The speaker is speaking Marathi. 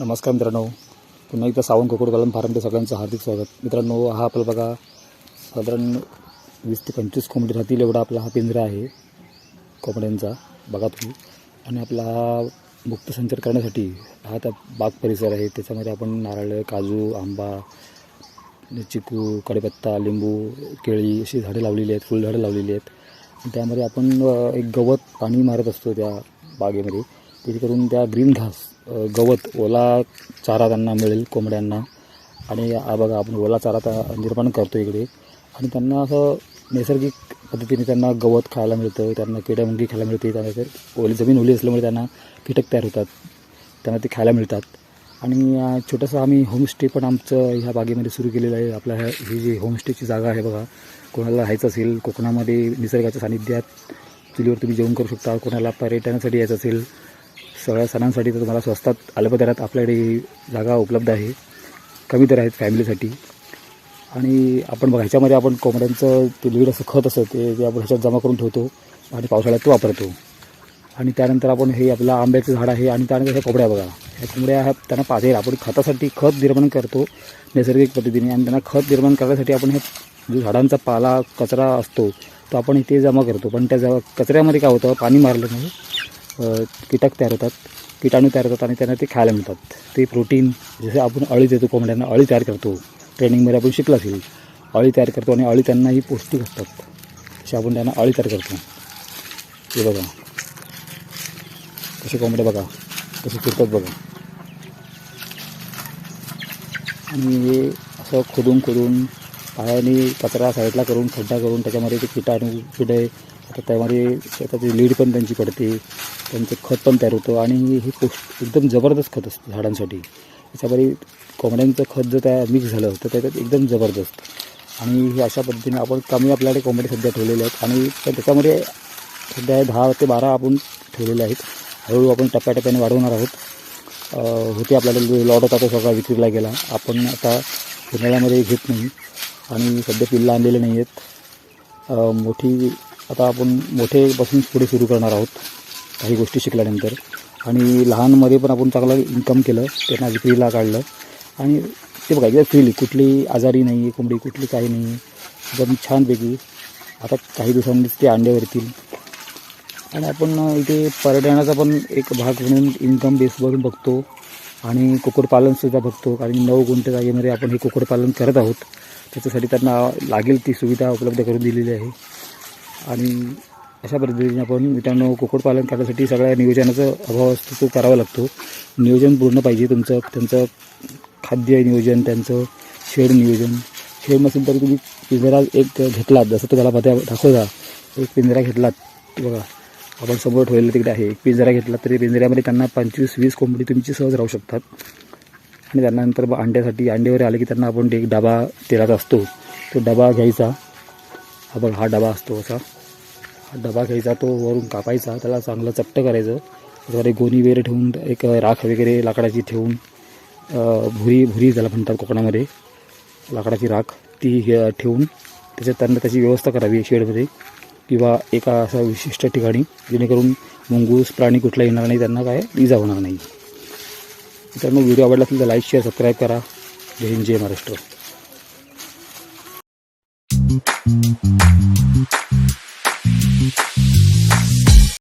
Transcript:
नमस्कार मित्रांनो. पुन्हा एकदा सावंत कलम फार्ममध्ये सगळ्यांचं हार्दिक स्वागत. मित्रांनो हा आपला बघा साधारण वीस ते पंचवीस कोंबडी राहतील एवढा आपला हा पिंजरा आहे कोंबड्यांचा. बघा तुम्ही. आणि आपला हा मुक्त संचार करण्यासाठी हा त्या बाग परिसर आहे. त्याच्यामध्ये आपण नारळ काजू आंबा चिकू कढीपत्ता लिंबू केळी अशी झाडे लावलेली आहेत फुलझाडं लावलेली आहेत. त्यामध्ये आपण एक गवत पाणी मारत असतो त्या बागेमध्ये. जेणेकरून त्या ग्रीन घास गवत ओला चारा त्यांना मिळेल कोंबड्यांना. आणि बघा आपण ओला चारा निर्माण करतो इकडे. आणि त्यांना असं नैसर्गिक पद्धतीने त्यांना गवत खायला मिळतं त्यांना किड्यामुंगी खायला मिळते त्यांना ओली जमीन ओली असल्यामुळे त्यांना कीटक तयार होतात. त्यांना ते खायला मिळतात. आणि छोटंसं आम्ही होमस्टे पण आमचं ह्या बागेमध्ये सुरू केलेलं आहे. आपल्या ह्या ही जी होमस्टेची जागा आहे बघा कोणाला राहायचं असेल कोकणामध्ये निसर्गाच्या सानिध्यात चुलीवर तुम्ही जेवण करू शकता कोणाला पर्यटनासाठी यायचं असेल सगळ्या सणांसाठी तर तुम्हाला स्वस्तात अल्पदरात आपल्याकडे जागा उपलब्ध आहे. कमी दर आहेत फॅमिलीसाठी. आणि आपण बघा ह्याच्यामध्ये आपण कोंबड्यांचं ते लीड असं खत असतं ते ते आपण ह्याच्यात जमा करून ठेवतो आणि पावसाळ्यात तो वापरतो. आणि त्यानंतर आपण हे आपलं आंब्याचं झाड आहे आणि त्यानंतर ह्या कोंबड्या बघा. ह्या कोंबड्या ह्या त्यांना पाहिजे आपण खतासाठी खत निर्माण करतो नैसर्गिक पद्धतीने आणि त्यांना खत निर्माण करण्यासाठी आपण हे जो झाडांचा पाला कचरा असतो तो आपण इथे जमा करतो. पण त्या जमा कचऱ्यामध्ये काय होतं? पाणी मारल्यामुळे नाही कीटक तयार होतात किटाणू तयार होतात आणि त्यांना ते खायला मिळतात. ते प्रोटीन जसे आपण अळी देतो कोंबड्यांना अळी तयार करतो. ट्रेनिंगमध्ये आपण शिकला असेल. अळी तयार करतो आणि अळी त्यांनाही पौष्टिक असतात. तसे आपण त्यांना अळी तयार करतो. हे बघा. कसे कोंबड्या बघा. कसे फिरतात बघा. आणि हे असं खोदून खोदून पायाने कचरा साईडला करून खड्डा करून त्याच्यामध्ये ते किटाणू किडे आता त्यामध्ये शेताची लीड पण त्यांची पडते त्यांचं खत पण तयार होतं आणि हे पोस्ट एकदम जबरदस्त खत असतं झाडांसाठी. त्याच्यामध्ये कोंबड्यांचं खत जर त्या मिक्स झालं तर त्याच्यात एकदम जबरदस्त. आणि हे अशा पद्धतीने आपण कमी आपल्याकडे कोंबडे सध्या ठेवलेले आहेत आणि त्याच्यामध्ये सध्या दहा ते बारा आपण ठेवलेले आहेत. हळूहळू आपण टप्प्याटप्प्याने वाढवणार आहोत. होते आपल्याला लॉट होता तो सगळा विक्रीला गेला. आपण आता उन्हाळ्यामध्ये घेत नाही. आणि सध्या पिल्लं आणलेले नाही आहेत. मोठी आता आपण मोठेपासून पुढे सुरू करणार आहोत काही गोष्टी शिकल्यानंतर. आणि लहानमध्ये पण आपण चांगलं इन्कम केलं त्यांना विक्रीला काढलं. आणि ते बघा एकदम फ्रीली कुठली आजारी नाही आहे कोंबडी कुठली काही नाही एकदम छानपैकी. आता काही दिवसांनीच ते अंडे वरतील आणि आपण इथे पर्यटनाचा पण एक भाग म्हणून इन्कम बेसवरून बघतो. आणि कुक्कुटपालनसुद्धा बघतो. कारण नऊ गुंठे जागेमध्ये आपण हे कुक्कुटपालन करत आहोत. त्याच्यासाठी त्यांना लागेल ती सुविधा उपलब्ध करून दिलेली आहे. आणि अशा पद्धतीने आपण मित्रांनो कुक्कुटपालन करण्यासाठी सगळ्या नियोजनाचा अभाव असतो तो करावा लागतो. नियोजन पूर्ण पाहिजे तुमचं. त्यांचं खाद्य नियोजन त्यांचं शेड नियोजन. शेड नसेल तरी तुम्ही पिंजरा एक घेतलात जसं तुम्हाला पत्या दाखवता एक पिंजरा घेतलात. बघा आपण समोर ठेवलेलं तिकडे आहे. एक पिंजरा घेतला तरी पिंजऱ्यामध्ये त्यांना पंचवीस वीस कोंबडी तुमची सहज राहू शकतात. आणि त्यानंतर अंड्यासाठी अंड्यावर आले की त्यांना आपण एक डबा तेलाचा असतो. तो डबा घ्यायचा. हा बघ हा डबा असतो असा. हा डबा घ्यायचा तो वरून कापायचा त्याला चांगलं चपटं करायचं. त्याच्यावर एक गोणी वगैरे ठेवून एक राख वगैरे लाकडाची ठेवून भुरी भुरी ज्याला म्हणतात कोकणामध्ये लाकडाची राख ती ठेवून त्याच्यात त्यांना त्याची व्यवस्था करावी शेडमध्ये. किंवा एका असा विशिष्ट ठिकाणी जेणेकरून मुंगूस प्राणी कुठला येणार नाही त्यांना काय इजा होणार नाही. मित्रांनो व्हिडिओ आवडला असेल तर लाईक शेअर सबस्क्राईब करा. जय हिंद जय महाराष्ट्र.